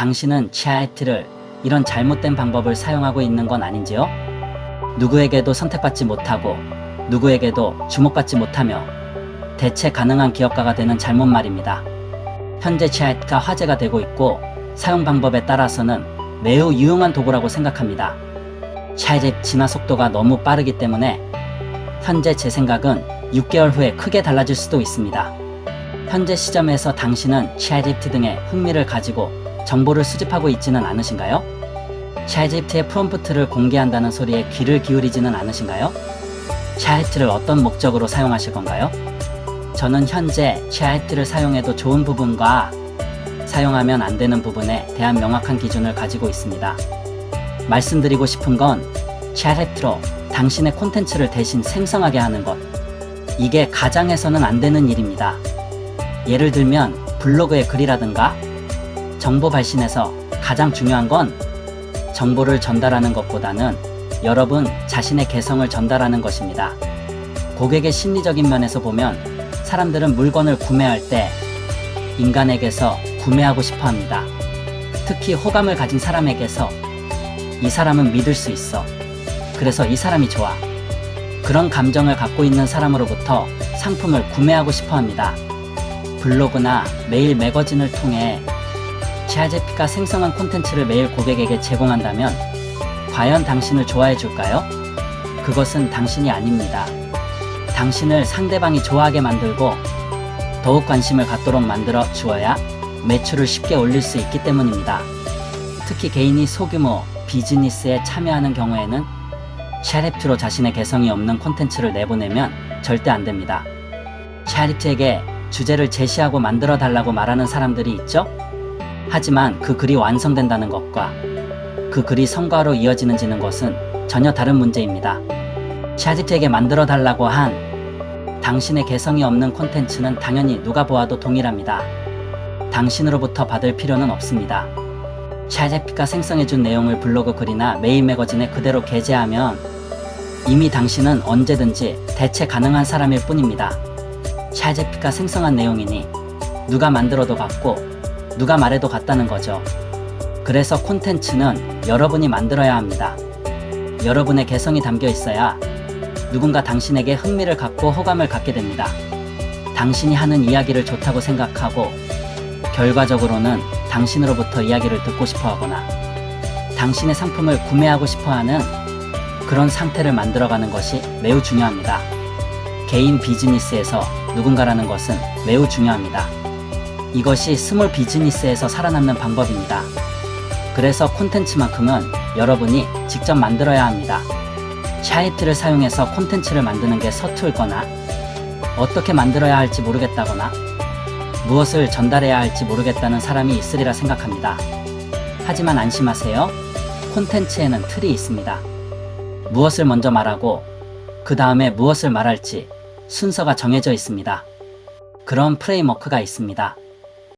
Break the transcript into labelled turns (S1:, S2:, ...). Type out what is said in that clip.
S1: 당신은 치아에트를 이런 잘못된 방법을 사용하고 있는 건 아닌지요? 누구에게도 선택받지 못하고 누구에게도 주목받지 못하며 대체 가능한 기업가가 되는 잘못 말입니다. 현재 치아에트가 화제가 되고 있고 사용 방법에 따라서는 매우 유용한 도구라고 생각합니다. 치아의 진화 속도가 너무 빠르기 때문에 현재 제 생각은 6개월 후에 크게 달라질 수도 있습니다. 현재 시점에서 당신은 치아집트 등의 흥미를 가지고 정보를 수집하고 있지는 않으신가요? 치아집트의 프롬프트를 공개한다는 소리에 귀를 기울이지는 않으신가요? 치아집트를 어떤 목적으로 사용하실 건가요? 저는 현재 치아집트를 사용해도 좋은 부분과 사용하면 안 되는 부분에 대한 명확한 기준을 가지고 있습니다. 말씀드리고 싶은 건 치아집트로 당신의 콘텐츠를 대신 생성하게 하는 것. 이게 가장해서는 안 되는 일입니다. 예를 들면 블로그의 글이라든가 정보 발신에서 가장 중요한 건 정보를 전달하는 것보다는 여러분 자신의 개성을 전달하는 것입니다. 고객의 심리적인 면에서 보면 사람들은 물건을 구매할 때 인간에게서 구매하고 싶어 합니다. 특히 호감을 가진 사람에게서 이 사람은 믿을 수 있어. 그래서 이 사람이 좋아. 그런 감정을 갖고 있는 사람으로부터 상품을 구매하고 싶어 합니다. 블로그나 메일 매거진을 통해 치아제피가 생성한 콘텐츠를 매일 고객에게 제공한다면 과연 당신을 좋아해 줄까요? 그것은 당신이 아닙니다. 당신을 상대방이 좋아하게 만들고 더욱 관심을 갖도록 만들어 주어야 매출을 쉽게 올릴 수 있기 때문입니다. 특히 개인이 소규모 비즈니스에 참여하는 경우에는 샤리프트로 자신의 개성이 없는 콘텐츠를 내보내면 절대 안 됩니다. 샤리프트에게 주제를 제시하고 만들어 달라고 말하는 사람들이 있죠? 하지만 그 글이 완성된다는 것과 그 글이 성과로 이어지는지는 것은 전혀 다른 문제입니다. 샤리프트에게 만들어 달라고 한 당신의 개성이 없는 콘텐츠는 당연히 누가 보아도 동일합니다. 당신으로부터 받을 필요는 없습니다. 샤제피가 생성해준 내용을 블로그 글이나 메일 매거진에 그대로 게재하면 이미 당신은 언제든지 대체 가능한 사람일 뿐입니다. 샤제피가 생성한 내용이니 누가 만들어도 같고 누가 말해도 같다는 거죠. 그래서 콘텐츠는 여러분이 만들어야 합니다. 여러분의 개성이 담겨 있어야 누군가 당신에게 흥미를 갖고 호감을 갖게 됩니다. 당신이 하는 이야기를 좋다고 생각하고 결과적으로는 당신으로부터 이야기를 듣고 싶어 하거나 당신의 상품을 구매하고 싶어 하는 그런 상태를 만들어가는 것이 매우 중요합니다. 개인 비즈니스에서 누군가라는 것은 매우 중요합니다. 이것이 스몰 비즈니스에서 살아남는 방법입니다. 그래서 콘텐츠만큼은 여러분이 직접 만들어야 합니다. 샤이트를 사용해서 콘텐츠를 만드는 게 서툴거나 어떻게 만들어야 할지 모르겠다거나 무엇을 전달해야 할지 모르겠다는 사람이 있으리라 생각합니다. 하지만 안심하세요. 콘텐츠에는 틀이 있습니다. 무엇을 먼저 말하고 그 다음에 무엇을 말할지 순서가 정해져 있습니다. 그런 프레임워크가 있습니다.